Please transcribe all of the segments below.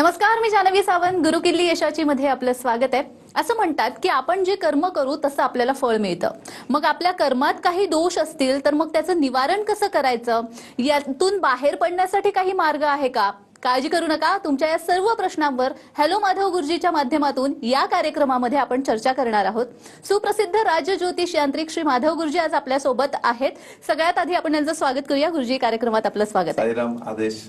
नमस्कार मी जानवी सावंत. गुरुकिल्ली यशाची मध्ये आपलं स्वागत आहे. असं म्हणतात की आपण जे कर्म करू तसं आपल्याला फळ मिळतं. मग आपल्या कर्मात काही दोष असतील तर मग त्याचं निवारण कसं करायचं? यातून बाहेर पडण्यासाठी काही मार्ग आहे का? काळजी करू नका. तुमच्या या सर्व प्रश्नांवर हॅलो माधव गुरुजीच्या माध्यमातून या कार्यक्रमामध्ये आपण चर्चा करणार आहोत. सुप्रसिद्ध राज्य ज्योतिष यांत्रिक श्री माधव गुरुजी आज आपल्यासोबत आहेत. सगळ्यात आधी आपण त्यांचं स्वागत करूया. गुरुजी कार्यक्रमात आपलं स्वागत आहे. आदेश.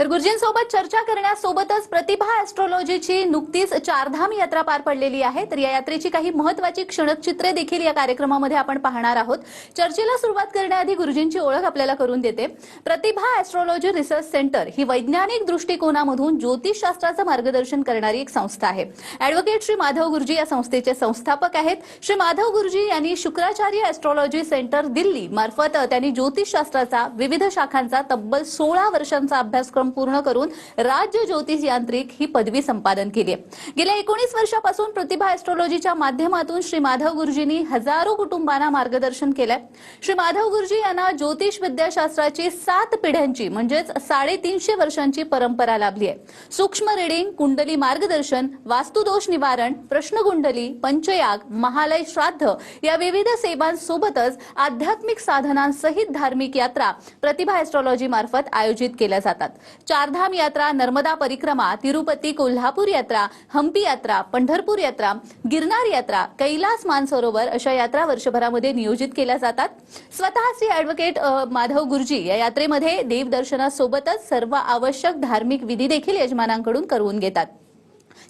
तर गुरुजींसोबत चर्चा करण्यासोबतच प्रतिभा ऍस्ट्रॉलॉजीची नुकतीच चारधाम यात्रा पार पडलेली आहे. तर या यात्रेची काही महत्वाची क्षणचित्रे देखील या कार्यक्रमामध्ये आपण पाहणार आहोत. चर्चेला सुरुवात करण्याआधी गुरुजींची ओळख आपल्याला करून देते. प्रतिभा ऍस्ट्रॉलॉजी रिसर्च सेंटर ही वैज्ञानिक दृष्टिकोनामधून ज्योतिषशास्त्राचं मार्गदर्शन करणारी एक संस्था आहे. अॅडव्होकेट श्री माधव गुरुजी या संस्थेचे संस्थापक आहेत. श्री माधव गुरुजी यांनी शुक्राचार्य ऍस्ट्रॉलॉजी सेंटर दिल्ली मार्फत त्यांनी ज्योतिषशास्त्राचा विविध शाखांचा तब्बल सोळा वर्षांचा अभ्यासक्रम पूर्ण करून राज्य ज्योतिष यांत्रिक ही पदवी संपादन केली आहे. गेल्या एकोणीस वर्षापासून प्रतिभा एस्ट्रॉलॉजीच्या माध्यमातून श्री माधव गुरुजींनी हजारो कुटुंबांना मार्गदर्शन केलंय. श्री माधव गुरुजी यांना ज्योतिष विद्याशास्त्राची सात पिढ्यांची म्हणजेच साडेतीनशे वर्षांची परंपरा लाभली आहे. सूक्ष्म रिडिंग कुंडली मार्गदर्शन वास्तुदोष निवारण प्रश्नकुंडली पंचयाग महालय श्राद्ध या विविध सेवांसोबतच आध्यात्मिक साधनांसहित धार्मिक यात्रा प्रतिभा एस्ट्रॉलॉजी मार्फत आयोजित केल्या जातात. चारधाम यात्रा नर्मदा परिक्रमा तिरुपती कोल्हापूर यात्रा हम्पी यात्रा पंढरपूर यात्रा गिरनार यात्रा कैलास मानसरोवर अशा यात्रा वर्षभरामध्ये नियोजित केल्या जातात. स्वतः श्री ऍडव्होकेट माधव गुरुजी या यात्रेमध्ये देवदर्शनासोबतच सर्व आवश्यक धार्मिक विधी देखील यजमानांकडून करवून घेतात.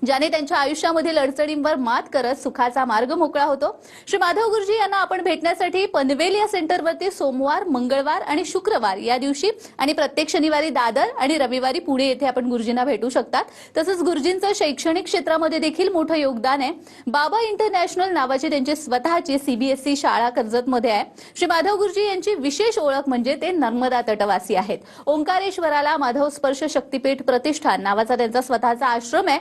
ज्याने त्यांच्या आयुष्यामधील अडचणींवर मात करत सुखाचा मार्ग मोकळा होतो. श्री माधव गुरुजी यांना आपण भेटण्यासाठी पनवेल या सेंटरवरती सोमवार मंगळवार आणि शुक्रवार या दिवशी आणि प्रत्येक शनिवारी दादर आणि रविवारी पुणे येथे आपण गुरुजींना भेटू शकतात. तसंच गुरुजींचं शैक्षणिक क्षेत्रामध्ये देखील मोठं योगदान आहे. बाबा इंटरनॅशनल नावाची त्यांची स्वतःची सीबीएसई शाळा कर्जतमध्ये आहे. श्री माधव गुरुजी यांची विशेष ओळख म्हणजे ते नर्मदा तटवासी आहेत. ओंकारेश्वराला माधव स्पर्श शक्तीपीठ प्रतिष्ठान नावाचा त्यांचा स्वतःचा आश्रम आहे.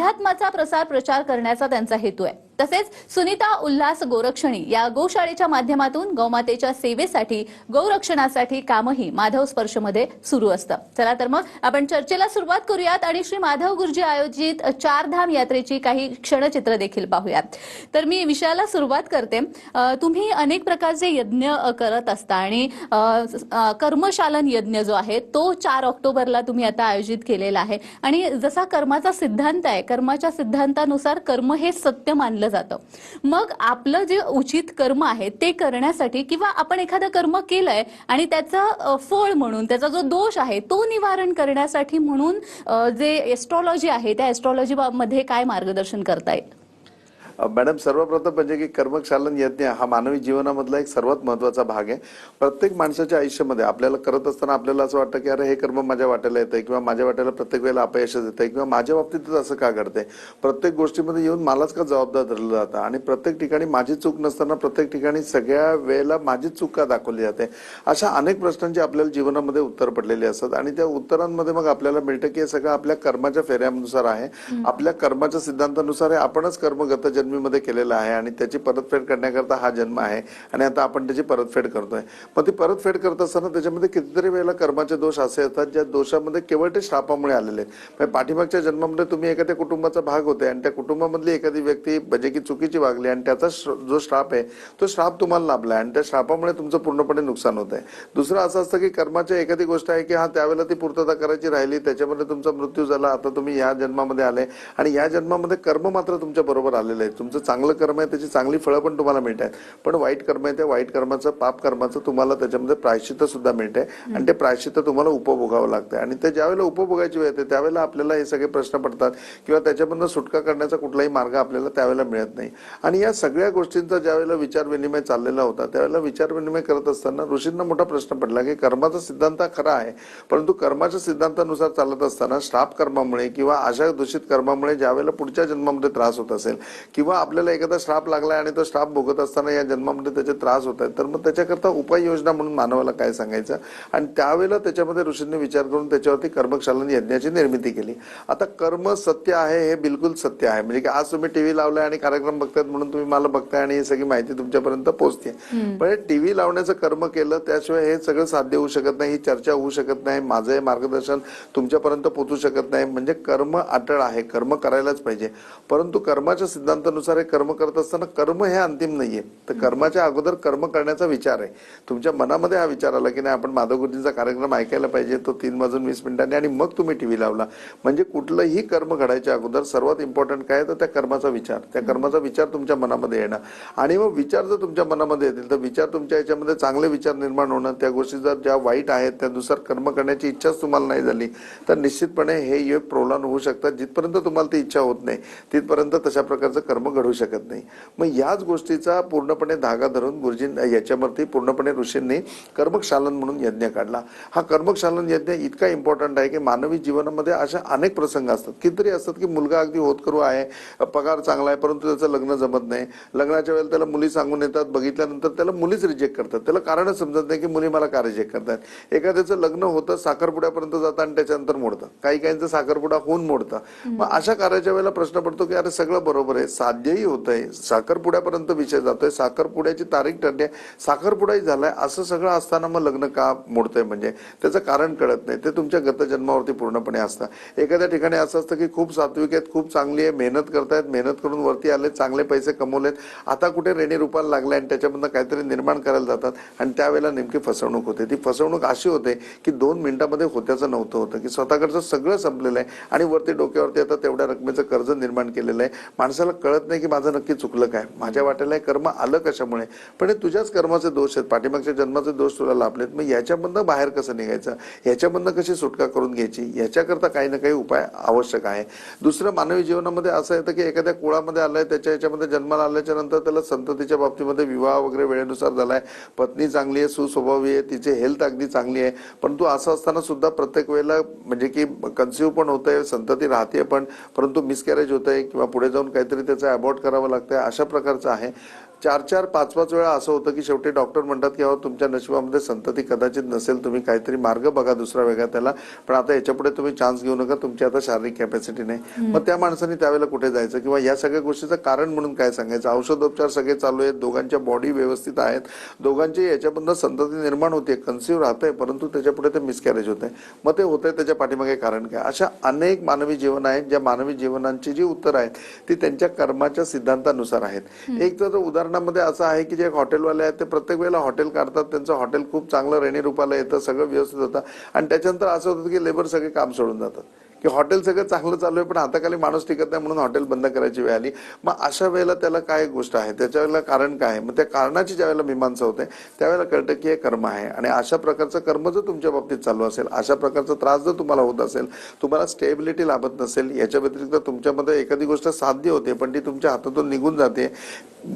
अध्यात्माचा प्रसार प्रचार करण्याचा त्यांचा हेतू आहे. तसेच सुनीता उल्हास गोरक्षणी या गोशाळेच्या माध्यमातून गौमातेच्या सेवेसाठी गौरक्षणासाठी कामही माधव स्पर्शमध्ये सुरू असतं. चला तर मग आपण चर्चेला सुरुवात करूयात आणि श्री माधव गुरुजी आयोजित चारधाम यात्रेची काही क्षणचित्र देखील पाहूयात. तर मी विषयाला सुरुवात करते. तुम्ही अनेक प्रकारचे यज्ञ करत असता आणि कर्मशालन यज्ञ जो आहे तो चार ऑक्टोबरला तुम्ही आता आयोजित केलेला आहे. आणि जसा कर्माचा सिद्धांत आहे कर्माच्या सिद्धांतानुसार कर्म हे सत्य मानलं जातं. मग आपलं जे उचित कर्म आहे ते करण्यासाठी किंवा आपण एखादं कर्म केलंय आणि त्याचं फळ म्हणून त्याचा जो दोष आहे तो निवारण करण्यासाठी म्हणून जे एस्ट्रॉलॉजी आहे त्या एस्ट्रॉलॉजी मध्ये काय मार्गदर्शन करता येईल? मॅडम सर्वप्रथम म्हणजे की कर्मशालन यज्ञ हा मानवी जीवनामधला एक सर्वात महत्त्वाचा भाग आहे. प्रत्येक माणसाच्या आयुष्यामध्ये आपल्याला करत असताना आपल्याला असं वाटतं की अरे हे कर्म माझ्या वाट्याला येतंय किंवा माझ्या वाट्याला प्रत्येक वेळेला अपयशच येतंय किंवा माझ्या बाबतीतच असं का घडतंय? प्रत्येक गोष्टीमध्ये येऊन मलाच का जबाबदार धरलं जातं? आणि प्रत्येक ठिकाणी माझी चूक नसताना प्रत्येक ठिकाणी सगळ्या वेळेला माझीच चूक का दाखवली जाते? अशा अनेक प्रश्नांची आपल्याला जीवनामध्ये उत्तर पडलेली असतात. आणि त्या उत्तरांमध्ये मग आपल्याला मिळतं की हे सगळं आपल्या कर्माच्या फेऱ्यानुसार आहे. आपल्या कर्माच्या सिद्धांतानुसार हे आपणच कर्मगत जन्मीमध्ये केलेलं आहे आणि त्याची परतफेड करण्याकरता हा जन्म आहे आणि आता आपण त्याची परतफेड करतोय. मग ती परतफेड करत असताना त्याच्यामध्ये कितीतरी वेळेला कर्माचे दोष असे येतात ज्या दोषामध्ये केवळ ते श्रापामुळे आलेले आहेत. म्हणजे पाठीमागच्या जन्मामध्ये तुम्ही एखाद्या कुटुंबाचा भाग होते आणि त्या कुटुंबामधली एखादी व्यक्ती म्हणजे की चुकीची वागली आणि त्याचा जो श्राप आहे तो श्राप तुम्हाला लाभला आणि त्या श्रापामुळे तुमचं पूर्णपणे नुकसान होत आहे दुसरं असं असतं की कर्माच्या एखादी गोष्ट आहे की हा त्यावेळेला ती पूर्तता करायची राहिली त्याच्यामध्ये तुमचा मृत्यू झाला आता तुम्ही या जन्मामध्ये आले आणि या जन्मामध्ये कर्म मात्र तुमच्या बरोबर आलेलं आहे तुमचं चांगलं कर्म आहे त्याची चांगली फळं पण तुम्हाला मिळत आहेत. पण वाईट कर्म आहे त्या वाईट कर्माचं पाप कर्माचं तुम्हाला त्याच्यामध्ये प्रायश्चित्त सुद्धा मिळते आणि ते प्रायश्चित्त तुम्हाला उपभोगावं लागतं आणि ते ज्यावेळेला उपभोगायची वेळ येते त्यावेळेला आपल्याला हे सगळे प्रश्न पडतात किंवा त्याच्यामधनं सुटका करण्याचा कुठलाही मार्ग आपल्याला त्यावेळेला मिळत नाही. आणि या सगळ्या गोष्टींचा ज्यावेळेला विचार विनिमय चाललेला होता त्यावेळेला विचार विनिमय करत असताना ऋषींना मोठा प्रश्न पडला की कर्माचा सिद्धांत हा खरा आहे परंतु कर्माच्या सिद्धांतानुसार चालत असताना श्राप कर्मामुळे किंवा अशा दूषित कर्मामुळे ज्यावेळेला पुढच्या जन्मामध्ये त्रास होत असेल किंवा आपल्याला एखादा श्राप लागलाय आणि तो श्राप भोगत असताना या जन्मामध्ये त्याचे त्रास होत आहेत तर मग त्याच्याकरता उपाययोजना म्हणून मानवाला काय सांगायचं? आणि त्यावेळेला त्याच्यामध्ये ऋषींनी विचार करून त्याच्यावरती कर्मशालन यज्ञाची निर्मिती केली. आता कर्म सत्य आहे हे बिलकुल सत्य आहे. म्हणजे की आज तुम्ही टीव्ही लावलाय आणि कार्यक्रम बघतायत म्हणून तुम्ही मला बघताय आणि ही सगळी माहिती तुमच्यापर्यंत पोहोचते. पण टीव्ही लावण्याचं कर्म केलं त्याशिवाय हे सगळं साध्य होऊ शकत नाही ही चर्चा होऊ शकत नाही माझं हे मार्गदर्शन तुमच्यापर्यंत पोहोचू शकत नाही. म्हणजे कर्म अटळ आहे कर्म करायलाच पाहिजे. परंतु कर्माच्या सिद्धांतानुसार हे कर्म करत असताना कर्म हे अंतिम नाहीये. तर कर्माच्या अगोदर कर्म करण्याचा विचार आहे. तुमच्या मनामध्ये हा विचार आला की नाही आपण माधव गुरुजींचा कार्यक्रम ऐकायला पाहिजे तो तीन वाजून वीस मिनिटांनी आणि मग तुम्ही टी व्ही लावला. म्हणजे कुठलंही कर्म घडायच्या अगोदर सर्वात इम्पॉर्टंट काय तर त्या कर्माचा विचार. त्या कर्माचा विचार तुमच्या मनामध्ये येणं आणि मग विचार जर तुमच्या मनामध्ये येतील तर विचार तुमच्या याच्यामध्ये चांगले विचार निर्माण होणं त्या गोष्टी जर ज्या वाईट आहेत त्यानुसार कर्म करण्याची इच्छाच तुम्हाला नाही झाली तर निश्चितपणे हे योग प्रोलान होऊ शकतात जिथपर्यंत तुम्हाला ती इच्छा होत नाही तिथपर्यंत तशा प्रकारचं कर्म घडू शकत नाही. मग याच गोष्टीचा पूर्णपणे धागा धरून गुरुजी याच्यावरती पूर्णपणे ऋषींनी कर्मकशालन म्हणून यज्ञ काढला. हा कर्मकशालन यज्ञ इतका इम्पॉर्टंट आहे की मानवी जीवनामध्ये अशा अनेक प्रसंग असतात. कितीतरी असतात की मुलगा अगदी होतकरू आहे पगार चांगला आहे परंतु त्याचं लग्न जमत नाही. लग्नाच्या वेळेला त्याला मुली सांगून येतात बघितल्यानंतर त्याला मुलीच रिजेक्ट करतात. त्याला कारणच समजत नाही की मुली मला का रिजेक्ट करतात एखाद्याचं लग्न होतं साखरपुड्यापर्यंत जातं आणि त्याच्यानंतर मोडतं. काही काहींचं साखरपुडा होऊन मोडतं. मग अशा कार्याच्या वेळेला प्रश्न पडतो की अरे सगळं बरोबर आहे. साध्यही होत आहे साखरपुड्यापर्यंत विषय जातोय. साखरपुड्याची तारीख ठरली आहे. साखरपुडाही झालाय. असं सगळं असताना मग लग्न का मोडतंय म्हणजे? त्याचं कारण कळत नाही. ते तुमच्या गतजन्मावरती पूर्णपणे असतं. एखाद्या ठिकाणी असं असतं की खूप सात्विक आहेत खूप चांगली आहे मेहनत करतायत मेहनत करून वरती आले चांगले पैसे कमवलेत. आता कुठे रेणी रुपाला लागले आणि त्याच्यामधनं काहीतरी निर्माण करायला जातात आणि त्यावेळेला नेमकी फसवणूक होते. ती फसवणूक अशी होते की दोन मिनिटामध्ये होत्याचं नव्हतं होतं की स्वतःकडचं सगळं संपलेलं आहे आणि वरती डोक्यावरती आता तेवढ्या रकमेचं कर्ज निर्माण केलेलं आहे. माणसाला कळत नाही की माझं नक्की चुकलं काय. माझ्या वाट्याला हे कर्म आलं कशामुळे? पण हे तुझ्याच कर्माचे दोष आहेत. पाठीमागच्या जन्माचे दोष तुला लाभलेत. मग याच्यामधनं बाहेर कसं निघायचं? याच्यामधनं कशी सुटका करून घ्यायची? याच्याकरता काही ना काही उपाय आवश्यक आहे. दुसरं मानवी जीवनामध्ये असं येतं की एखाद्या कुळामध्ये आलंय त्याच्या याच्यामध्ये जन्माला आल्याच्यानंतर त्याला संततीच्या बाबतीमध्ये विवाह वगैरे वेळेनुसार झालाय. पत्नी चांगली आहे सुस्वभावी आहे तिची हेल्थ अगदी चांगली आहे. परंतु असं असताना सुद्धा प्रत्येक वेळेला म्हणजे की कन्सिव्ह पण होतंय संतती राहते पण परंतु मिसकॅरेज होत आहे किंवा पुढे जाऊन काहीतरी त्याचा अबॉर्ट करावं लागतंय अशा प्रकारचं आहे. चार चार पाच पाच वेळा असं होतं की शेवटी डॉक्टर म्हणतात की अहो तुमच्या नशिबामध्ये संतती कदाचित नसेल तुम्ही काहीतरी मार्ग बघा दुसरा वेगळा त्याला. पण आता याच्यापुढे तुम्ही चान्स घेऊ नका तुमची आता शारीरिक कॅपॅसिटी नाही. मग त्या माणसाने त्यावेळेला कुठे जायचं? किंवा या सगळ्या गोष्टीचं कारण म्हणून काय सांगायचं? औषधोपचार सगळे चालू आहेत दोघांच्या बॉडी व्यवस्थित आहेत. दोघांची याच्यामधनं संतती निर्माण होते कन्सिव्ह राहते परंतु त्याच्यापुढे ते मिसकॅरेज होते मग ते होतंय त्याच्या पाठीमागे कारण काय? अशा अनेक मानवी जीवन आहेत ज्या मानवी जीवनांची जी उत्तर आहेत ती त्यांच्या कर्माच्या सिद्धांतानुसार आहेत. एक तर उदाहरणामध्ये असं आहे की जे हॉटेलवाले आहेत ते प्रत्येक वेळेला हॉटेल काढतात त्यांचं हॉटेल खूप चांगलं रेणी रूपाला येतं सगळं व्यवस्थित होतं. आणि त्याच्यानंतर असं होतं की लेबर सगळे काम सोडून जातात. की हॉटेल सगळं चांगलं चालू आहे पण हाताखाली माणूस टिकत नाही म्हणून हॉटेल बंद करायची वेळ आली. मग अशा वेळेला त्याला काय गोष्ट आहे? त्याच्या वेळेला कारण काय आहे? मग त्या कारणाची ज्या वेळेला मीमांसा होते त्यावेळेला कळतं की हे कर्म आहे. आणि अशा प्रकारचं कर्म जर तुमच्या बाबतीत चालू असेल अशा प्रकारचा त्रास जर तुम्हाला होत असेल तुम्हाला स्टेबिलिटी लाभत नसेल याच्या व्यतिरिक्त तुमच्यामध्ये एखादी गोष्ट साध्य होते पण ती तुमच्या हातातून निघून जाते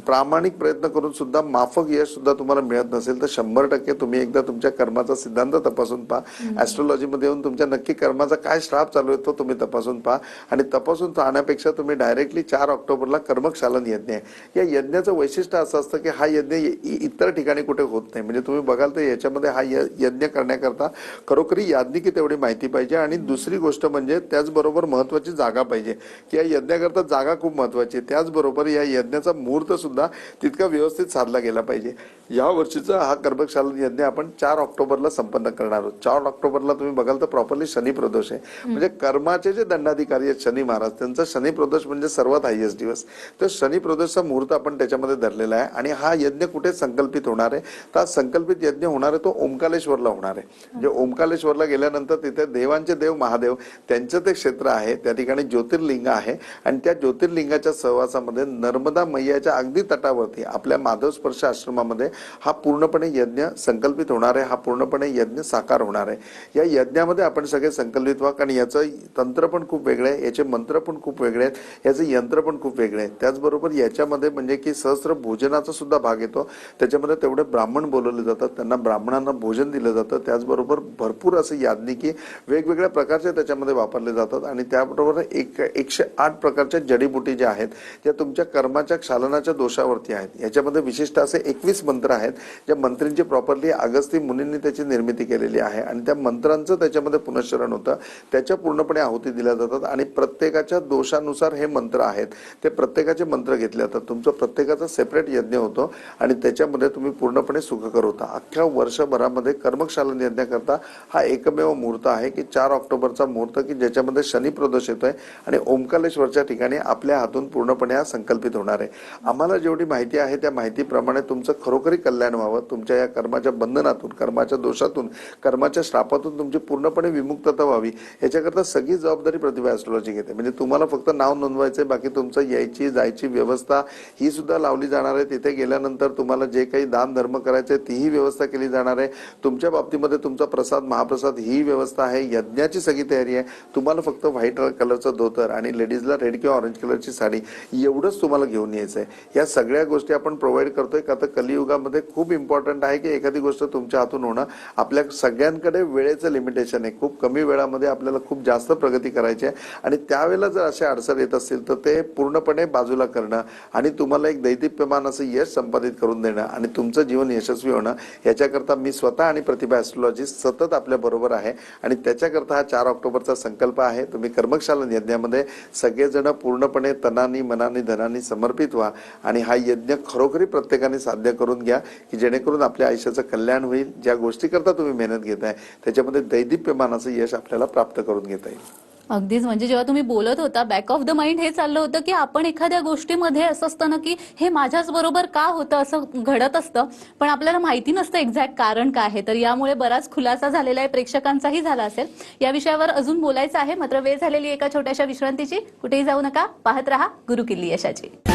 प्रामाणिक प्रयत्न करून सुद्धा माफक यश सुद्धा तुम्हाला मिळत नसेल तर शंभर टक्के तुम्ही एकदा तुमच्या कर्माचा सिद्धांत तपासून पहा. ऍस्ट्रॉलॉजीमध्ये येऊन तुमच्या नक्की कर्माचा काय श्राप चालू आहे तो तुम्ही तपासून पहा. आणि तपासून पाहण्यापेक्षा तुम्ही डायरेक्टली चार ऑक्टोबरला कर्मक शालन यज्ञ आहे. या यज्ञाचं वैशिष्ट्य असं असतं की हा यज्ञ इतर ठिकाणी कुठे होत नाही. म्हणजे तुम्ही बघाल तर याच्यामध्ये हा यज्ञ करण्याकरता खरोखरी याज्ञिकी तेवढी माहिती पाहिजे. आणि दुसरी गोष्ट म्हणजे त्याचबरोबर महत्वाची जागा पाहिजे. की या यज्ञाकरता जागा खूप महत्वाची आहे. त्याचबरोबर या यज्ञाचा मुहूर्त सुद्धा तितका व्यवस्थित साधला गेला पाहिजे. या वर्षीचा हा कर्मकशालन यज्ञ आपण चार ऑक्टोबरला संपन्न करणार आहोत. चार ऑक्टोबरला तुम्ही बघाल तर प्रॉपरली शनी प्रदोष आहे. म्हणजे कर्माचे जे दंडाधिकारी आहेत शनी महाराज त्यांचा शनी प्रदोष म्हणजे सर्वात हायेस्ट दिवस. तर शनी प्रदोषचा मुहूर्त आपण त्याच्यामध्ये धरलेला आहे आणि हा यज्ञ कुठे संकल्पित होणार आहे? तर हा संकल्पित यज्ञ होणार आहे तो ओंकालेश्वरला होणार आहे. जे ओंकालेश्वरला गेल्यानंतर तिथे देवांचे देव महादेव त्यांचं ते क्षेत्र आहे त्या ठिकाणी ज्योतिर्लिंग आहे आणि त्या ज्योतिर्लिंगाच्या सहवासामध्ये नर्मदा मैयाच्या अगदी तटावरती आपल्या माधव स्पर्श आश्रमामध्ये हा पूर्णपणे यज्ञ संकल्पित होणार आहे हा पूर्णपणे यज्ञ साकार होणार आहे. या यज्ञामध्ये आपण सगळे संकल्पित व्हा कारण याचं तंत्र पण खूप वेगळे आहे याचे मंत्र पण खूप वेगळे आहेत याचे यंत्र पण खूप वेगळे आहेत. त्याचबरोबर याच्यामध्ये म्हणजे की सहस्र भोजनाचा सुद्धा भाग येतो. त्याच्यामध्ये तेवढे ब्राह्मण बोलवले जातात त्यांना ब्राह्मणांना भोजन दिलं जातं. त्याचबरोबर भरपूर असे याज्ञिकी वेगवेगळ्या प्रकारचे त्याच्यामध्ये वापरले जातात आणि त्याबरोबर एक एकशे आठ प्रकारच्या जडीबुटी ज्या आहेत त्या तुमच्या कर्माच्या क्षालनाच्या दोषावरती आहेत. याच्यामध्ये विशिष्ट असे एकवीस मंत्र आहेत ज्या मंत्रींची प्रॉपरली अगस्ती मुनींनी त्याची निर्मिती केलेली आहे आणि त्या मंत्रांचं त्याच्यामध्ये पुनश्चरण होतं. त्याच्या पूर्ण पूर्णपणे आहुती दिल्या जातात आणि प्रत्येकाच्या दोषानुसार हे मंत्र आहेत. ते प्रत्येकाचे मंत्र घेतले जातात. तुमचं प्रत्येकाचा सेपरेट यज्ञ होतो आणि त्याच्यामध्ये तुम्ही पूर्णपणे सुखकर होता. अख्ख्या वर्षभरामध्ये कर्मक्षालन यज्ञ करता हा एकमेव मुहूर्त आहे की चार ऑक्टोबरचा मुहूर्त की ज्याच्यामध्ये शनी प्रदोष येतोय आणि ओंकालेश्वरच्या ठिकाणी आपल्या हातून पूर्णपणे हा संकल्पित होणार आहे. आम्हाला जेवढी माहिती आहे त्या माहितीप्रमाणे तुमचं खरोखरी कल्याण व्हावं. तुमच्या या कर्माच्या बंधनातून कर्माच्या दोषातून कर्माच्या श्रापातून तुमची पूर्णपणे विमुक्तता व्हावी. याच्याकरता सगळी जबाबदारी प्रतिभा ऍस्ट्रॉलॉजी घेते. म्हणजे तुम्हाला फक्त नाव नोंदवायचं आहे बाकी तुमचं यायची जायची व्यवस्था ही सुद्धा लावली जाणार आहे. तिथे गेल्यानंतर तुम्हाला जे काही दान धर्म करायचे तीही व्यवस्था केली जाणार आहे. तुमच्या बाबतीमध्ये तुमचा प्रसाद महाप्रसाद ही व्यवस्था आहे. यज्ञाची सगळी तयारी आहे. तुम्हाला फक्त व्हाईट कलरचं धोतर आणि लेडीजला रेड किंवा ऑरेंज कलरची साडी एवढंच तुम्हाला घेऊन यायचं आहे. या सगळ्या गोष्टी आपण प्रोव्हाइड करतोय का तर कलियुगामध्ये खूप इम्पॉर्टंट आहे की एखादी गोष्ट तुमच्या हातून होणं. आपल्या सगळ्यांकडे वेळेचं लिमिटेशन आहे. खूप कमी वेळामध्ये आपल्याला खूप जास्त प्रगती करायची आहे. आणि त्यावेळेला जर असे अडचण येत असतील तर ते पूर्णपणे बाजूला करणं आणि तुम्हाला एक दैदिप्यमान असं यश संपादित करून देणं आणि तुमचं जीवन यशस्वी होणं याच्याकरता मी स्वतः आणि प्रतिभा ॲस्ट्रॉलॉजी सतत आपल्याबरोबर आहे. आणि त्याच्याकरता हा चार ऑक्टोबरचा संकल्प आहे. तुम्ही कर्मशालन यज्ञामध्ये सगळेजण पूर्णपणे तनानी मनानी धनानी समर्पित व्हा आणि हा यज्ञ खरोखरी प्रत्येकाने साध्य करून घ्या की जेणेकरून आपल्या आयुष्याचं कल्याण होईल. ज्या गोष्टीकरता तुम्ही मेहनत घेताय त्याच्यामध्ये दैदिप्यमानाचं यश आपल्याला प्राप्त करून घेता येईल. अगदीच म्हणजे जेव्हा तुम्ही बोलत होता बॅक ऑफ द माइंड हे चाललं होतं की आपण एखाद्या गोष्टीमध्ये असं असतं ना की हे माझ्याच बरोबर का होतं असं घडत असतं. पण आपल्याला माहिती नसतं एक्झॅक्ट कारण काय आहे. तर यामुळे बराच खुलासा झालेला आहे प्रेक्षकांचाही झाला असेल. या विषयावर अजून बोलायचं आहे मात्र वेळ झालेली एका छोट्याशा विश्रांतीची. कुठेही जाऊ नका पाहत रहा गुरुकिल्ली यशाची.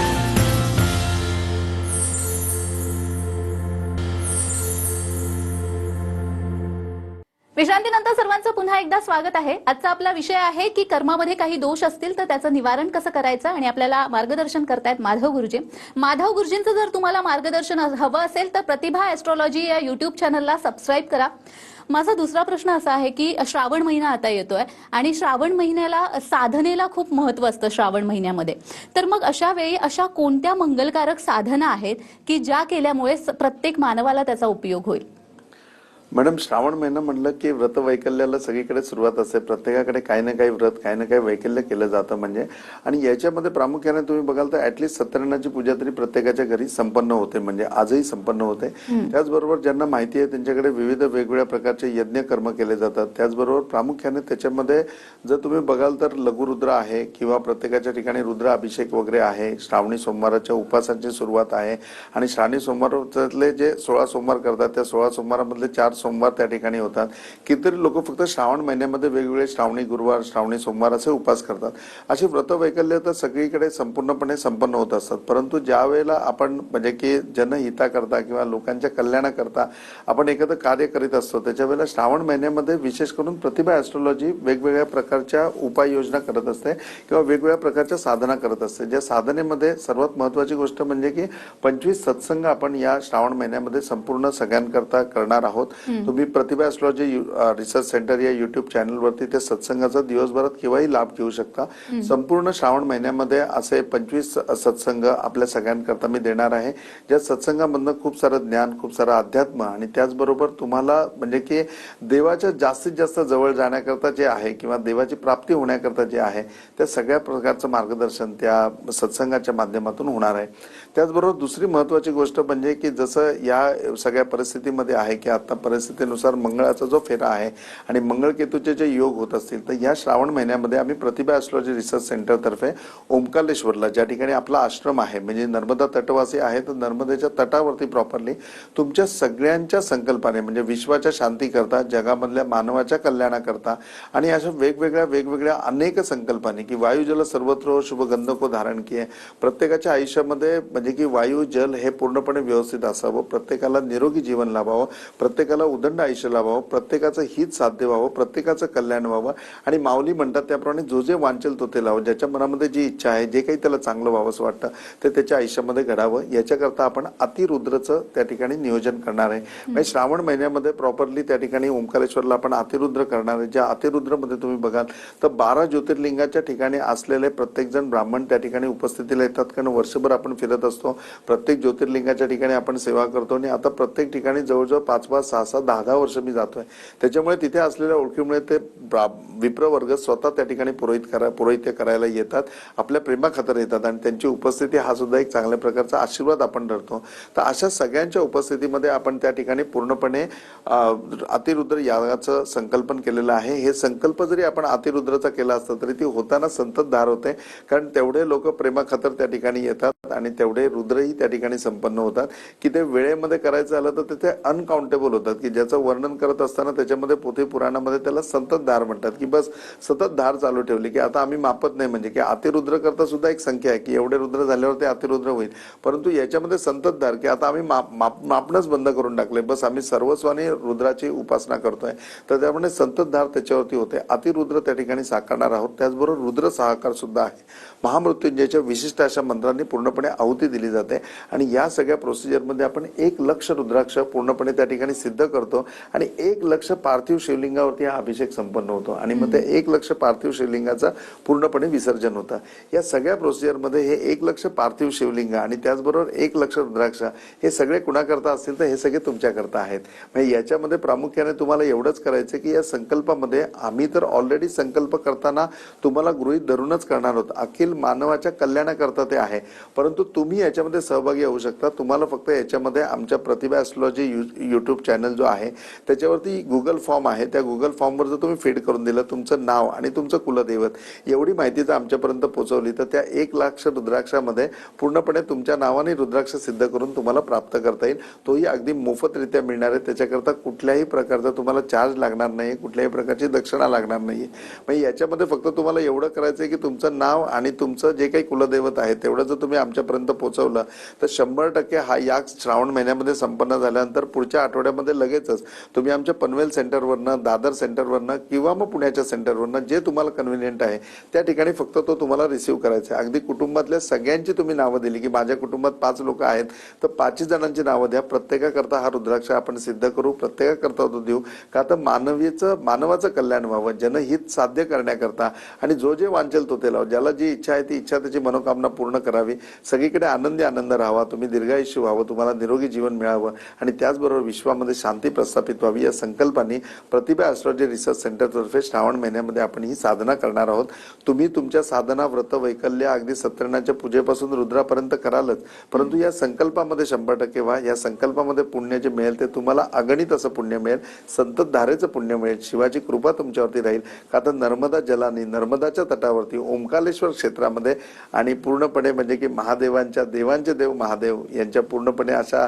विश्रांतीनंतर सर्वांचं पुन्हा एकदा स्वागत आहे. आजचा आपला विषय आहे की कर्मामध्ये काही दोष असतील तर त्याचं निवारण कसं करायचं आणि आपल्याला मार्गदर्शन करतायत माधव गुरुजी. माधव गुरुजींचं जर तुम्हाला मार्गदर्शन हवं असेल तर प्रतिभा एस्ट्रॉलॉजी या युट्यूब चॅनलला सबस्क्राईब करा. माझा दुसरा प्रश्न असा आहे की श्रावण महिना आता येतोय आणि श्रावण महिन्याला साधनेला खूप महत्त्व असतं श्रावण महिन्यामध्ये. तर मग अशा वेळी अशा कोणत्या मंगलकारक साधना आहेत की ज्या केल्यामुळे स- प्रत्येक मानवाला त्याचा उपयोग होईल? मॅडम श्रावण महिना म्हणलं की व्रत वैकल्याला सगळीकडे सुरुवात असते. प्रत्येकाकडे काही ना काही व्रत काही ना काही वैकल्य केलं जातं म्हणजे. आणि याच्यामध्ये प्रामुख्याने तुम्ही बघाल तर ऍटलीस्ट सत्यनारायणाची पूजा तरी प्रत्येकाच्या घरी संपन्न होते म्हणजे आजही संपन्न होते. त्याचबरोबर ज्यांना माहिती आहे त्यांच्याकडे विविध वेगवेगळ्या प्रकारचे यज्ञ कर्म केले जातात. त्याचबरोबर प्रामुख्याने त्याच्यामध्ये जर तुम्ही बघाल तर लघुरुद्र आहे किंवा प्रत्येकाच्या ठिकाणी रुद्र अभिषेक वगैरे आहे. श्रावणी सोमवाराच्या उपासाची सुरुवात आहे. आणि श्रावणी सोमवारातले जे सोळा सोमवार करतात त्या सोळा सोमवारामधले चार सोमवार त्या ठिकाणी होतात. कितीतरी लोक फक्त श्रावण महिन्यामध्ये वेगवेगळे श्रावणी गुरुवार श्रावणी सोमवार असे उपास करतात. अशी व्रत वैकल्य तर सगळीकडे संपूर्णपणे संपन्न होत असतात. परंतु ज्या वेळेला आपण म्हणजे की जनहिताकरता किंवा लोकांच्या कल्याणाकरता आपण एखादं कार्य करीत असतो त्याच्या वेळेला श्रावण महिन्यामध्ये विशेष करून प्रतिभा ॲस्ट्रॉलॉजी वेगवेगळ्या प्रकारच्या उपाययोजना करत असते किंवा वेगवेगळ्या प्रकारच्या साधना करत असते. ज्या साधनेमध्ये सर्वात महत्वाची गोष्ट म्हणजे की पंचवीस सत्संग आपण या श्रावण महिन्यामध्ये संपूर्ण सगळ्यांकरता करणार आहोत. तुम्ही प्रतिभा ऍस्ट्रॉलॉजी रिसर्च सेंटर या युट्यूब चॅनलवरती ते सत्संगाचा दिवसभरात केव्हाही लाभ घेऊ शकता. संपूर्ण श्रावण महिन्यामध्ये असे पंचवीस सत्संग आपल्या सगळ्यांकरता मी देणार आहे. ज्या सत्संगामधनं खूप सारं ज्ञान खूप सारं अध्यात्म आणि त्याचबरोबर तुम्हाला म्हणजे की देवाच्या जास्तीत जास्त जवळ जाण्याकरता जे आहे किंवा देवाची प्राप्ती होण्याकरता जे आहे त्या सगळ्या प्रकारचं मार्गदर्शन त्या सत्संगाच्या माध्यमातून होणार आहे. त्याचबरोबर दुसरी महत्वाची गोष्ट म्हणजे की जसं या सगळ्या परिस्थितीमध्ये आहे की आता परिस्थितीनुसार मंगळाचा जो फेरा आहे आणि मंगळ केतूचे जे योग होत असतील तर या श्रावण महिन्यामध्ये आम्ही प्रतिभा ॲस्ट्रॉलॉजी रिसर्च सेंटरतर्फे ओंकालेश्वरला ज्या ठिकाणी आपला आश्रम आहे म्हणजे नर्मदा तटवासी आहे तर नर्मदेच्या तटावरती प्रॉपरली तुमच्या सगळ्यांच्या संकल्पाने म्हणजे विश्वाच्या शांतीकरता जगामधल्या मानवाच्या कल्याणाकरता आणि अशा वेगवेगळ्या वेगवेगळ्या अनेक संकल्पाने की वायुजल सर्वत्र शुभ को धारण किए प्रत्येकाच्या आयुष्यामध्ये म्हणजे की वायू जल हे पूर्णपणे व्यवस्थित असावं प्रत्येकाला निरोगी जीवन लाभावं प्रत्येकाला उदंड आयुष्य लाभावं प्रत्येकाचं हित साध्य व्हावं प्रत्येकाचं कल्याण व्हावं. आणि माऊली म्हणतात त्याप्रमाणे जो जे वांचेल तो ते लावं. ज्याच्या मनामध्ये जी इच्छा आहे जे काही त्याला चांगलं व्हावं असं वाटतं ते त्याच्या आयुष्यामध्ये घडावं. याच्याकरता आपण अतिरुद्रचं त्या ठिकाणी नियोजन करणार आहे. म्हणजे श्रावण महिन्यामध्ये प्रॉपरली त्या ठिकाणी ओंकारेश्वरला आपण अतिरुद्र करणार आहे. ज्या अतिरुद्रमध्ये तुम्ही बघाल तर बारा ज्योतिर्लिंगाच्या ठिकाणी असलेले प्रत्येक जण ब्राह्मण त्या ठिकाणी उपस्थितीला येतात. कारण वर्षभर आपण फिरत असतो. प्रत्येक ज्योतिर्लिंगाच्या ठिकाणी आपण सेवा करतो आणि आता प्रत्येक ठिकाणी जवळजवळ पाच पाच सहा सहा दहा दहा वर्ष मी जातोय. त्याच्यामुळे तिथे असलेल्या ओळखीमुळे ते विप्रवर्ग स्वतः त्या ठिकाणी पुरोहित करा पुरोहित्य करायला येतात. आपल्या प्रेमाखातर येतात आणि त्यांची उपस्थिती हा सुद्धा एक चांगल्या प्रकारचा आशीर्वाद आपण धरतो. तर अशा सगळ्यांच्या उपस्थितीमध्ये आपण त्या ठिकाणी पूर्णपणे अतिरुद्र यागाचं संकल्पन केलेलं आहे. हे संकल्प जरी आपण अतिरुद्राचा केला असता तरी ती होताना संततधार होते. कारण तेवढे लोक प्रेमाखातर त्या ठिकाणी येतात आणि तेवढे रुद्रही त्या ठिकाणी संपन्न होतात. की ते वेळेमध्ये करायचं झालं तर ते अनकाउंटेबल होतात. की ज्याचं वर्णन करत असताना त्याच्यामध्ये पोथी पुराणामध्ये त्याला संततधार म्हणतात. की बस सतत धार चालू ठेवली. की आता आम्ही मापत नाही. म्हणजे की अतिरुद्र करता सुद्धा एक संख्या आहे. की एवढे रुद्र झाल्यावर ते अतिरुद्र होईल. परंतु याच्यामध्ये संततधार की आता आम्ही माप माप- मापणंच बंद करून टाकले बस आम्ही सर्वस्वाने रुद्राची उपासना करतोय. तर त्यामुळे संततधार त्याच्यावरती होते. अतिरुद्र त्या ठिकाणी साकारणार आहोत. त्याचबरोबर रुद्र सहाकार सुद्धा आहे. महामृत्युंजयच्या विशिष्ट अशा मंत्रांनी पूर्णपणे आहुती दिली जाते. आणि या सगळ्या प्रोसिजरमध्ये आपण एक लक्ष रुद्राक्ष पूर्णपणे त्या ठिकाणी सिद्ध करतो. आणि एक लक्ष पार्थिव शिवलिंगावरती हा अभिषेक संपन्न होतो. आणि मग ते एक लक्ष पार्थिव शिवलिंगाचं पूर्णपणे विसर्जन होतं. या सगळ्या प्रोसिजरमध्ये हे एक लक्ष पार्थिव शिवलिंग आणि त्याचबरोबर एक लक्ष रुद्राक्ष हे सगळे कुणाकरता असतील तर हे सगळे तुमच्याकरता आहेत. म्हणजे याच्यामध्ये प्रामुख्याने तुम्हाला एवढंच करायचं की या संकल्पामध्ये आम्ही तर ऑलरेडी संकल्प करताना तुम्हाला गृहीत धरूनच करणार आहोत. अखिल मानवाच्या कल्याणाकरता ते आहे. परंतु तुम्ही तुम्ही याच्यामध्ये सहभागी होऊ शकता. तुम्हाला फक्त याच्यामध्ये आमच्या प्रतिभा ॲस्ट्रॉलॉजी यूट्यूब चॅनल जो आहे त्याच्यावरती गुगल फॉर्म आहे. त्या गुगल फॉर्मवर जर तुम्ही फीड करून दिलं तुमचं नाव आणि तुमचं कुलदैवत एवढी माहिती जर आमच्यापर्यंत पोहोचवली तर त्या एक लाख रुद्राक्षामध्ये पूर्णपणे तुमच्या नावाने रुद्राक्ष सिद्ध करून तुम्हाला प्राप्त करता येईल. तोही अगदी मोफतरित्या मिळणार आहे. त्याच्याकरता कुठल्याही प्रकारचा तुम्हाला चार्ज लागणार नाही कुठल्याही प्रकारची दक्षिणा लागणार नाही म्हणजे याच्यामध्ये फक्त तुम्हाला एवढं करायचं आहे की तुमचं नाव आणि तुमचं जे काही कुलदैवत आहे तेवढं जर तुम्ही आमच्यापर्यंत पोहोचवलं. तर शंभर टक्के हा या श्रावण महिन्यामध्ये संपन्न झाल्यानंतर पुढच्या आठवड्यामध्ये लगेचच तुम्ही आमच्या पनवेल सेंटरवरनं दादर सेंटरवरनं किंवा मग पुण्याच्या सेंटरवरनं जे तुम्हाला कन्व्हिनियंट आहे त्या ठिकाणी फक्त तो तुम्हाला रिसिव्ह करायचा आहे. अगदी कुटुंबातल्या सगळ्यांची तुम्ही नावं दिली की माझ्या कुटुंबात पाच लोक आहेत तर पाचही जणांची नावं द्या. प्रत्येकाकरता हा रुद्राक्ष आपण सिद्ध करू प्रत्येकाकरता तो देऊ. का तर मानवीचं मानवाचं कल्याण व्हावं जनहित साध्य करण्याकरता. आणि जो जे वांचेल तो ते लाव. ज्याला जी इच्छा आहे ती इच्छा त्याची मनोकामना पूर्ण करावी. सगळीकडे आनंदी आनंद राहावा तुम्ही दीर्घायुष्य व्हावं तुम्हाला निरोगी जीवन मिळावं आणि त्याचबरोबर विश्वामध्ये शांती प्रस्थापित व्हावी या संकल्पाने प्रतिभा ॲस्ट्रॉलॉजी रिसर्च सेंटरतर्फे श्रावण महिन्यामध्ये आपण ही साधना करणार आहोत. तुम्ही तुमच्या साधना व्रत वैकल्य अगदी सत्यनारायणच्या पूजेपासून रुद्रापर्यंत करालच परंतु या संकल्पामध्ये शंभर टक्के व्हा या संकल्पामध्ये पुण्य जे मिळेल ते तुम्हाला अगणित असं पुण्य मिळेल संततधारेचं पुण्य मिळेल शिवाची कृपा तुमच्यावरती राहील. का तर नर्मदा जलानी नर्मदाच्या तटावरती ओंकालेश्वर क्षेत्रामध्ये आणि पूर्णपणे म्हणजे की महादेवांच्या देवांचे देव महादेव यांच्या पूर्णपणे अशा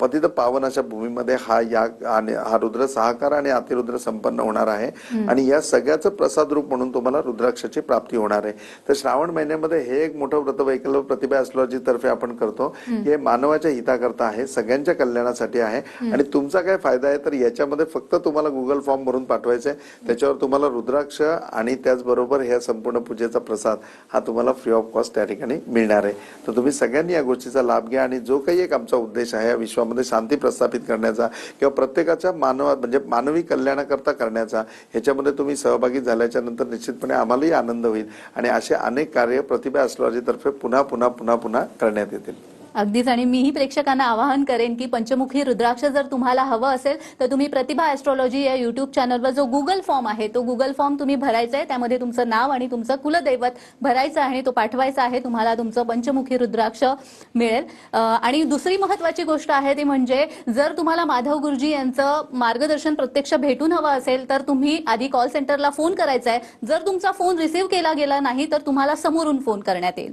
पतित पावन अशा भूमीमध्ये हा याग आणि हा रुद्र सहाकार आणि अतिरुद्र संपन्न होणार आहे. आणि या सगळ्याचं प्रसाद रूप म्हणून तुम्हाला रुद्राक्षाची प्राप्ती होणार आहे. तर श्रावण महिन्यामध्ये हे एक मोठं व्रत वैकल्य प्रतिभा ॲस्ट्रॉलॉजी तर्फे आपण करतो. हे मानवाच्या हिताकरता आहे सगळ्यांच्या कल्याणासाठी आहे. आणि तुमचा काय फायदा आहे तर याच्यामध्ये फक्त तुम्हाला गुगल फॉर्म भरून पाठवायचा आहे. त्याच्यावर तुम्हाला रुद्राक्ष आणि त्याचबरोबर ह्या संपूर्ण पूजेचा प्रसाद हा तुम्हाला फ्री ऑफ कॉस्ट त्या ठिकाणी मिळणार आहे. तर तुम्ही सगळ्यांनी या गोष्टीचा लाभ घ्या आणि जो काही एक आमचा उद्देश आहे या विश्वामध्ये शांती प्रस्थापित करण्याचा किंवा प्रत्येकाच्या मानवा म्हणजे मानवी कल्याणाकरता करण्याचा ह्याच्यामध्ये तुम्ही सहभागी झाल्याच्यानंतर निश्चितपणे आम्हालाही आनंद होईल आणि असे अनेक कार्य प्रतिभा ॲस्ट्रॉलॉजी पुन्हा पुन्हा पुन्हा पुन्हा करण्यात येतील. अगदीच. आणि मीही प्रेक्षकांना आवाहन करेन की पंचमुखी रुद्राक्ष जर तुम्हाला हवं असेल तर तुम्ही प्रतिभा ॲस्ट्रॉलॉजी या युट्यूब चॅनलवर जो गुगल फॉर्म आहे तो गुगल फॉर्म तुम्ही भरायचा आहे. त्यामध्ये तुमचं नाव आणि तुमचं कुलदैवत भरायचं आहे आणि तो पाठवायचा आहे. तुम्हाला तुमचं पंचमुखी रुद्राक्ष मिळेल. आणि दुसरी महत्वाची गोष्ट आहे ती म्हणजे जर तुम्हाला माधव गुरुजी यांचं मार्गदर्शन प्रत्यक्ष भेटून हवं असेल तर तुम्ही आधी कॉल सेंटरला फोन करायचा आहे. जर तुमचा फोन रिसीव्ह केला गेला नाही तर तुम्हाला समोरून फोन करण्यात येईल.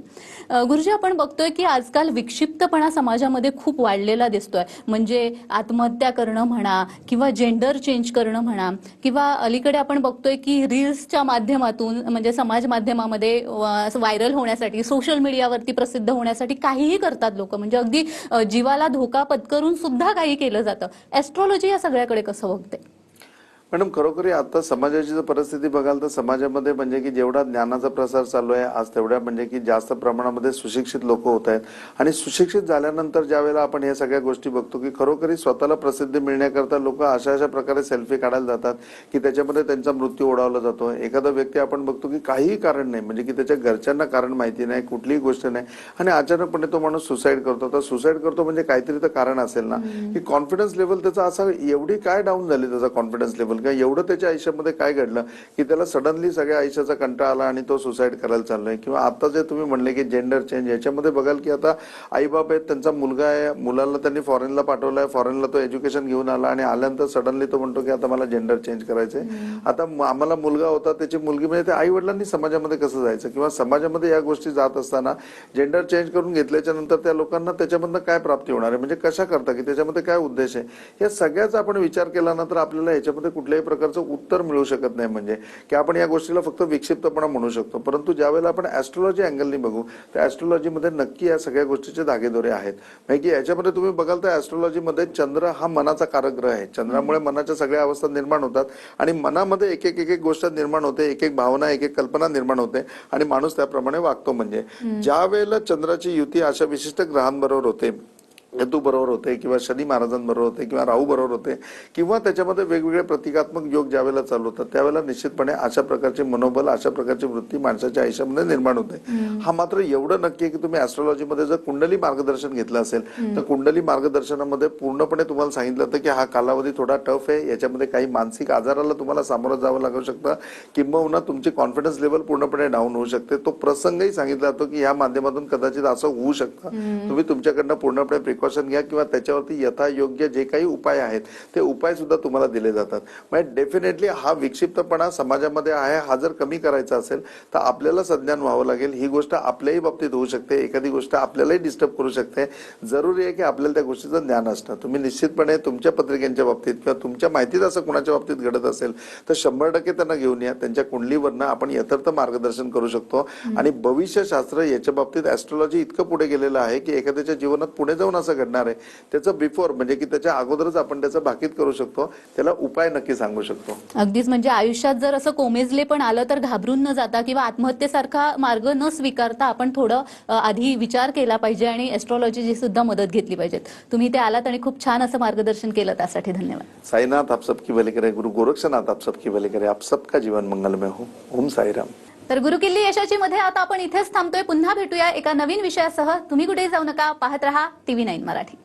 गुरुजी आपण बघतोय की आजकाल विक्षिप्त विक्षिप्तपणा समाजामध्ये खूप वाढलेला दिसतोय. म्हणजे आत्महत्या करणं म्हणा किंवा जेंडर चेंज करणं म्हणा किंवा अलीकडे आपण बघतोय की रील्सच्या माध्यमातून म्हणजे समाज माध्यमामध्ये व्हायरल होण्यासाठी सोशल मीडियावरती प्रसिद्ध होण्यासाठी काहीही करतात लोक. म्हणजे अगदी जीवाला धोका पत्करून सुद्धा काही केलं जातं. ॲस्ट्रॉलॉजी या सगळ्याकडे कसं बघते? मॅडम खरोखरी आता समाजाची जर परिस्थिती बघाल तर समाजामध्ये म्हणजे की जेवढा ज्ञानाचा प्रसार चालू आहे आज तेवढ्या म्हणजे की जास्त प्रमाणामध्ये सुशिक्षित लोक होत आहेत. आणि सुशिक्षित झाल्यानंतर ज्या वेळेला आपण या सगळ्या गोष्टी बघतो की खरोखरी स्वतःला प्रसिद्धी मिळण्याकरता लोक अशा अशा प्रकारे सेल्फी काढायला जातात की त्याच्यामध्ये त्यांचा मृत्यू ओढावला जातो. एखादा व्यक्ती आपण बघतो की काहीही कारण नाही म्हणजे की त्याच्या घरच्यांना कारण माहिती नाही कुठलीही गोष्ट नाही. आणि अचानकपणे तो माणूस सुसाईड करतो. तर सुसाईड करतो म्हणजे काहीतरी तर कारण असेल ना. की कॉन्फिडन्स लेवल त्याचा असा एवढी काय डाऊन झाली त्याचा कॉन्फिडन्स लेवल किंवा एवढं त्याच्या आयुष्यामध्ये काय घडलं की त्याला सडनली सगळ्या आयुष्याचा कंटाळा आला आणि तो सुसाईड करायला चाललाय. किंवा आता जे तुम्ही म्हणले की जेंडर चेंज याच्यामध्ये बघाल की आता आई बाप आहेत त्यांचा मुलगा आहे मुलाला त्यांनी फॉरेनला पाठवलाय फॉरेनला तो एज्युकेशन घेऊन आला आणि आल्यानंतर सडनली तो म्हणतो की आता मला जेंडर चेंज करायचंय. आता आम्हाला मुलगा होता त्याची मुलगी म्हणजे ते आई वडिलांनी समाजामध्ये कसं जायचं? किंवा समाजामध्ये या गोष्टी जात असताना जेंडर चेंज करून घेतल्याच्या नंतर त्या लोकांना त्याच्यामधनं काय प्राप्ती होणार आहे? म्हणजे कशा करता की त्याच्यामध्ये काय उद्देश आहे? या सगळ्याचा आपण विचार केला ना तर आपल्याला याच्यामध्ये कुठल्याही प्रकारचं उत्तर मिळू शकत नाही म्हणजे की आपण या गोष्टीला फक्त विक्षिप्तपणा म्हणू शकतो. परंतु ज्यावेळेला आपण ऍस्ट्रॉलॉजी अँगलनी बघू तर ऍस्ट्रॉलॉजीमध्ये नक्की या सगळ्या गोष्टीचे धागेदोरे आहेत. म्हणजे की याच्यामध्ये तुम्ही बघाल तर ऍस्ट्रॉलॉजीमध्ये चंद्र हा मनाचा कारक ग्रह आहे. चंद्रामुळे मनाच्या सगळ्या अवस्था निर्माण होतात आणि मनामध्ये एक एक एक एक गोष्ट निर्माण होते एक एक भावना एक एक कल्पना निर्माण होते आणि माणूस त्याप्रमाणे वागतो. म्हणजे ज्या वेळेला चंद्राची युती अशा विशिष्ट ग्रहांबरोबर होते केतू बरोबर होते किंवा शनी महाराजांबरोबर होते किंवा राहू बरोबर होते किंवा त्याच्यामध्ये वेगवेगळे प्रतिकात्मक योग ज्या वेळेला चालू होतात त्यावेळेला निश्चितपणे अशा प्रकारचे मनोबल अशा प्रकारची वृत्ती माणसाच्या आयुष्यामध्ये निर्माण होते. हा मात्र एवढं नक्की आहे की तुम्ही ऍस्ट्रॉलॉजीमध्ये जर कुंडली मार्गदर्शन घेतलं असेल तर कुंडली मार्गदर्शनामध्ये पूर्णपणे तुम्हाला सांगितलं होतं की हा कालावधी थोडा टफ आहे याच्यामध्ये काही मानसिक आजाराला तुम्हाला सामोरं जावं लागू शकतं किंबहुना तुमची कॉन्फिडन्स लेवल पूर्णपणे डाऊन होऊ शकते. तो प्रसंगही सांगितला जातो की या माध्यमातून कदाचित असं होऊ शकतं. तुम्ही तुमच्याकडनं पूर्णपणे प्रिकॉशन घ्या किंवा त्याच्यावरती यथायोग्य जे काही उपाय आहेत ते उपाय सुद्धा तुम्हाला दिले जातात. म्हणजे डेफिनेटली हा विक्षिप्तपणा समाजामध्ये आहे हा जर कमी करायचा असेल तर आपल्याला संज्ञान व्हावं लागेल. ही गोष्ट आपल्याही बाबतीत होऊ शकते. एखादी गोष्ट आपल्यालाही डिस्टर्ब करू शकते. जरुरी आहे की आपल्याला त्या गोष्टीचं ज्ञान असणं. तुम्ही निश्चितपणे तुमच्या पत्रिकेच्या बाबतीत किंवा तुमच्या माहितीत असं कुणाच्या बाबतीत घडत असेल तर शंभर टक्के त्यांना घेऊन या. त्यांच्या कुंडलीवरनं आपण यथार्थ मार्गदर्शन करू शकतो. आणि भविष्यशास्त्र याच्या बाबतीत ऍस्ट्रॉलॉजी इतकं पुढे गेलेलं आहे की एखाद्याच्या जीवनात पुढे जाऊन असं घडणार आहे. त्याचं बिफोर म्हणजे की त्याच्या अगोदरच आपण त्याचं भाकीत करू शकतो. त्याला उपाय नक्की सांगू शकतो. अगदीच म्हणजे आयुष्यात जर असं कोमेजले पण आलं तर घाबरून न जाता किंवा आत्महत्येसारखा मार्ग न स्वीकारता आपण थोडं आधी विचार केला पाहिजे आणि एस्ट्रॉलॉजीची सुद्धा मदत घेतली पाहिजे तुम्ही ते आलात आणि खूप छान असं मार्गदर्शन केलं त्यासाठी धन्यवाद. साईनाथ आप सबकी भले करे गुरु गोरक्षनाथ आप सबकी भले करे आप सबका जीवन मंगलमय हो. ओम साईराम. तर गुरुकिल्ली यशाची मध्ये आता आपण इथेच थांबतोय. पुन्हा भेटूया एका नवीन विषयासह. तुम्ही कुठेही जाऊ नका. पाहत रहा. TV nine Marathi.